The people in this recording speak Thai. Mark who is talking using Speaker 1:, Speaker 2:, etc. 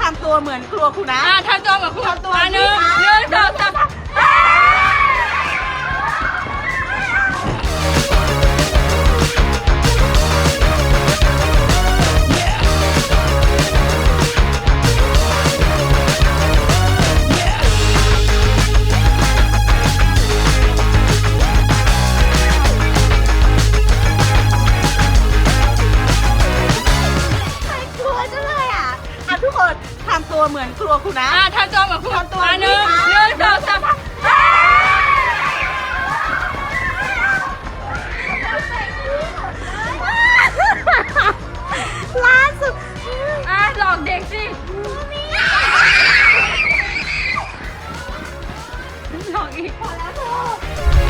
Speaker 1: ทำตัวเหมือนครัวคุณนะ
Speaker 2: ทำตัวเหมือนคุณ
Speaker 1: ทำตัว
Speaker 2: หนึ่ง
Speaker 1: ตัวเหมือนกลัวคุณนะ
Speaker 2: อะทำตัวเหมือนคุณ
Speaker 1: ทำตัว
Speaker 2: อะหนึ่ง
Speaker 1: สิคะ
Speaker 2: หนึ่งสองสาม
Speaker 1: ล่าสุด
Speaker 2: อะหลอกเด็กสิหลอกอีก
Speaker 1: พอแล้วเธอ